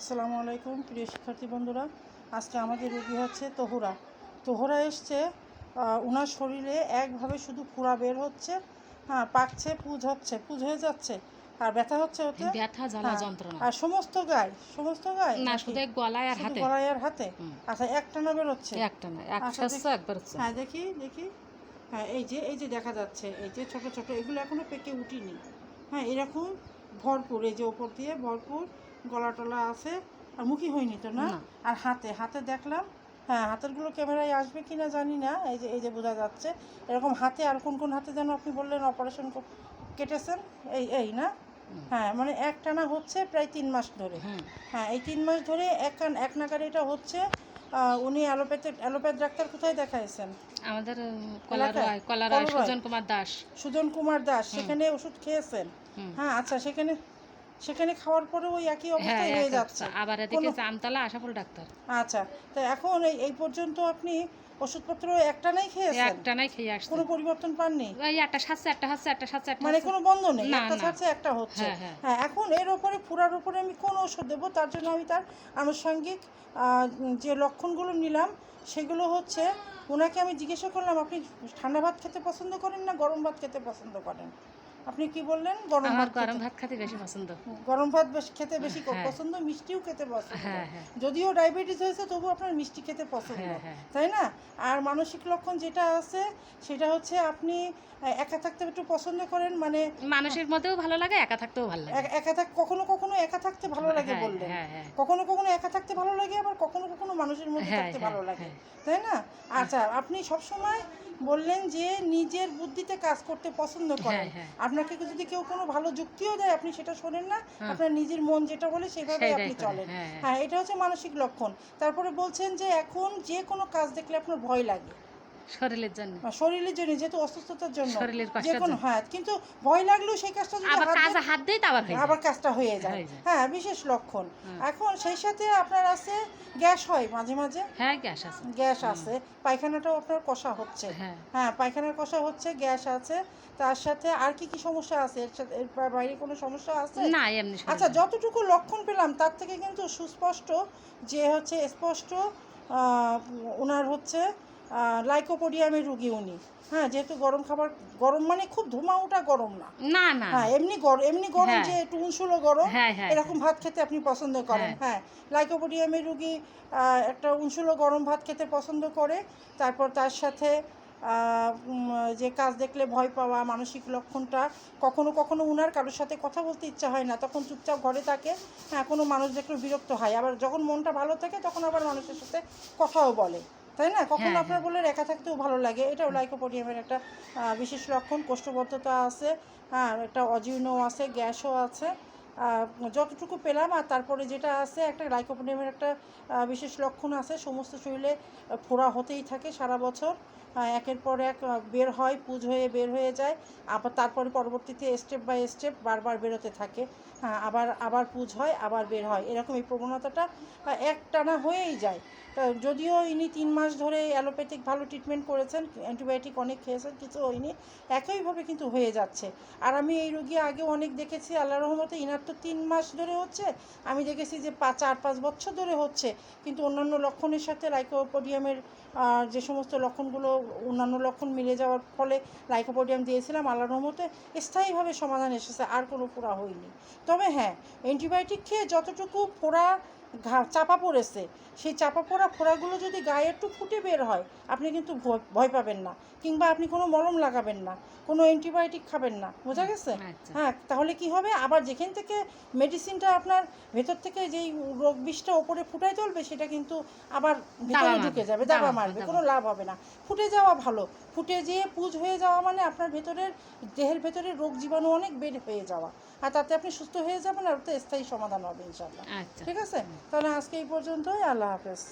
আসসালামু আলাইকুম প্রিয় শিক্ষার্থী বন্ধুরা। আজকে আমাদের রোগী হচ্ছে তোহরা। তোহরা এসছে ওনার শরীরে একভাবে শুধু ফুরা বের হচ্ছে হ্যাঁ পাকছে পুজ হচ্ছে পুজ হয়ে যাচ্ছে আর ব্যথা হচ্ছে ওতে। ব্যথা জ্বালা হ্যাঁ, যন্ত্রণা। আর সমস্ত গায়ে সমস্ত গায়ে না শুধু গলায় আর হাতে। গলায় আর হাতে? আচ্ছা একটানা বেরোচ্ছে একটা না এক আচ্ছা, একবার হচ্ছে। হ্যাঁ দেখি দেখি। হ্যাঁ এই যে এই যে দেখা যাচ্ছে এই যে ছোট ছোট এগুলো এখনও পেকে উঠিনি। হ্যাঁ এরকম ভরপুর এই যে ওপর দিয়ে ভরপুর গলা টলা আছে আর মুখী হয়নি তো না। আর হাতে হাতে দেখলাম হ্যাঁ হাতেরগুলো ক্যামেরায় আসবে কি না জানি না এই যে এই যে বোঝা যাচ্ছে। এরকম হাতে আর কোন কোন হাতে যেন আপনি বললেন অপারেশন কেটেছেন? এই এই না? হ্যাঁ মানে একটানা হচ্ছে প্রায় তিন মাস ধরে। হ্যাঁ এই তিন মাস ধরে এক এক নাগারে এটা হচ্ছে উনি অ্যালোপ্যাথি অ্যালোপ্যাথ ডাক্তার কোথায় দেখাইছেন? আমাদের কলারয়? সুজন কুমার দাস। সুজন কুমার দাস সেখানে ওষুধ খেয়েছেন। হ্যাঁ আচ্ছা সেখানে সেখানে খাওয়ার পরে ওই একই হ্যাঁ অবস্থায় হয়ে যাচ্ছে অবস্থা। আবার এদিকে জামতলা আশাফুল ডাক্তার। আচ্ছা তো এখন এই পর্যন্ত আপনি ওষুধপত্র একটানাই খেয়েছেন? একটা নাই খেয়ে আসছে। কোনো পরিবর্তন পাননি? ওই একটা সাতছে একটা হাসছে একটা সাতছে একটা মানে কোনো বন্ধ নেই? একটা। ছাড়ছে একটা হচ্ছে। হ্যাঁ, হ্যাঁ। হ্যাঁ এখন এর ওপরে ফুরার উপরে আমি কোন ওষুধ দেবো? তার জন্য আমি তার আনুষঙ্গিক যে লক্ষণগুলো নিলাম সেগুলো হচ্ছে ওনাকে আমি জিজ্ঞাসা করলাম আপনি ঠান্ডা ভাত খেতে পছন্দ করেন না গরম ভাত খেতে পছন্দ করেন? আপনি কি বললেন গরম ভাত গরম ভাত খেতে বেশি পছন্দ গরম ভাত বেশ- খেতে বেশি হ্যাঁ। পছন্দ মিষ্টিও খেতে পছন্দ হ্যাঁ, হ্যাঁ। যদিও ডায়াবেটিস হয়েছে তবু আপনার মিষ্টি খেতে পছন্দ। তাই না আর মানসিক লক্ষণ যেটা আছে সেটা হচ্ছে আপনি একা থাকতে একটু পছন্দ করেন মানে মানুষের মধ্যেও ভালো লাগে একা থাকতেও ভালো লাগে একা থাক কখনো কখনো একা থাকতে ভালো লাগে বললেন হ্যাঁ, হ্যাঁ। কখনো কখনো একা থাকতে ভালো লাগে আবার কখনো কখনো মানুষের মধ্যে থাকতে ভালো লাগে। তাই না আচ্ছা আপনি সব সময় বললেন যে নিজের বুদ্ধিতে কাজ করতে পছন্দ করেন হ্যাঁ। আপনাকে যদি কেউ কোনো ভালো যুক্তিও দেয় আপনি সেটা শোনেন না। আপনার নিজের মন যেটা বলে সেভাবে আপনি চলেন হ্যাঁ। হ্যাঁ এটা হচ্ছে মানসিক লক্ষণ তারপরে বলছেন যে এখন যে কোনো কাজ দেখলে আপনার ভয় লাগে শরীরের জন্য। আর শরীরের জন্য যেহেতু অসুস্থতার জন্য। শরীরের যে কোনো জন্য। হ্যাঁ কিন্তু ভয় লাগলেও সেই কাজটা যদি আবার হাত কাজে দিয়ে- হাত তো আবার হয়ে আবার কাজটা হয়ে যায়। হ্যাঁ বিশেষ লক্ষণ। এখন সেই সাথে আপনার আছে গ্যাস হয় মাঝে মাঝে? হ্যাঁ গ্যাস আছে। গ্যাস আছে। পায়খানাটাও আপনার কষা হচ্ছে। হ্যাঁ। হ্যাঁ পায়খানার কষা হচ্ছে গ্যাস আছে। তার সাথে আর কি কি সমস্যা আছে? এর সাথে এর বাইরে কোনো সমস্যা আছে? না এমনি আচ্ছা যতটুকু লক্ষণ পেলাম তার থেকে কিন্তু সুস্পষ্ট যে হচ্ছে স্পষ্ট আহ, ওনার হচ্ছে লাইকোপোডিয়ামের রুগী উনি। হ্যাঁ যেহেতু গরম খাবার গরম মানে খুব ধোঁয়া ওঠা গরম না। না না। হ্যাঁ এমনি গরম এমনি গরম হ্যাঁ। যে একটু উনসুলো গরম হ্যাঁ, হ্যাঁ, এরকম ভাত খেতে আপনি পছন্দ করেন। হ্যাঁ। লাইকোপোডিয়ামের রুগী একটা উনসুলো গরম ভাত খেতে পছন্দ করে। তারপর তার সাথে যে কাজ দেখলে ভয় পাওয়া মানসিক লক্ষণটা কখনো কখনো উনার কারোর সাথে কথা বলতে ইচ্ছা হয় না। তখন চুপচাপ ঘরে থাকে। হ্যাঁ কোনো মানুষ দেখলে বিরক্ত হয়। আবার যখন মনটা ভালো থাকে তখন আবার মানুষের সাথে কথাও বলে। তাই না? কখনো হ্যাঁ, আপনার বলে একা থাকতেও ভালো লাগে। এটাও লাইকোপোডিয়ামের একটা বিশেষ লক্ষণ। কোষ্ঠবদ্ধতা আছে হ্যাঁ একটা অজীর্ণ আছে গ্যাসও আছে। যতটুকু পেলাম আর তারপরে যেটা আছে, একটা লাইকোপোডিয়ামের একটা বিশেষ লক্ষণ আছে। সমস্ত শরীরে ফোড়া হতেই থাকে সারা বছর। একের পর এক বের হয়, পুজ হয়ে বের হয়ে যায়। আবার তারপরে পরবর্তীতে স্টেপ বাই স্টেপ বারবার বেরোতে থাকে। হ্যাঁ আবার আবার পুজ হয়, আবার বের হয়। এরকম এই প্রবণতাটা একটানা হয়েই যায়। যদিও ইনি তিন মাস ধরে অ্যালোপ্যাথিক ভালো ট্রিটমেন্ট করেছেন অ্যান্টিবায়োটিক অনেক খেয়েছেন, কিছু হয়নি। একইভাবে কিন্তু হয়ে যাচ্ছে। আর আমি এই রুগী আগে অনেক দেখেছি আল্লাহ রহমতে ইনার তো তিন মাস ধরে হচ্ছে। আমি দেখেছি যে পাঁচ চার, পাঁচ বছর ধরে হচ্ছে। কিন্তু অন্যান্য লক্ষণের সাথে লাইকোপোডিয়ামের যে সমস্ত লক্ষণগুলো, অন্যান্য লক্ষণ মিলে যাওয়ার ফলে লাইকোপোডিয়াম দিয়েছিলাম আল্লাহর মতে স্থায়ীভাবে সমাধান এসেছে, আর কোনো পোড়া হয়নি। তবে হ্যাঁ অ্যান্টিবায়োটিক খেয়ে যতটুকু ফোড়া ঘা চাপা পড়েছে। সেই চাপা পড়া ফোড়াগুলো যদি গায়ে একটু ফুটে বের হয় আপনি কিন্তু ভয়- পাবেন না। কিংবা আপনি কোনো মলম লাগাবেন না কোনো অ্যান্টিবায়োটিক খাবেন না। বোঝা গেছে? আচ্ছা। হ্যাঁ তাহলে কি হবে? আবার যেখান থেকে মেডিসিনটা আপনার ভেতর থেকে যেই রোগ বিষটা ওপরে ফুটাই চলবে সেটা কিন্তু আবার ভিতরে ঢুকে যাবে দাবা মারবে, কোনো লাভ হবে না। ফুটে যাওয়া ভালো। ফুটে যেয়ে পুজ হয়ে যাওয়া মানে আপনার ভেতরের দেহের ভেতরে রোগ জীবাণু অনেক বের হয়ে যাওয়া। আর তাতে আপনি সুস্থ হয়ে যাবেন আর ওতে স্থায়ী সমাধান হবে ইনশাল্লাহ আচ্ছা। ঠিক আছে? তাহলে আজকে এই পর্যন্তই আল্লাহ হাফেজ।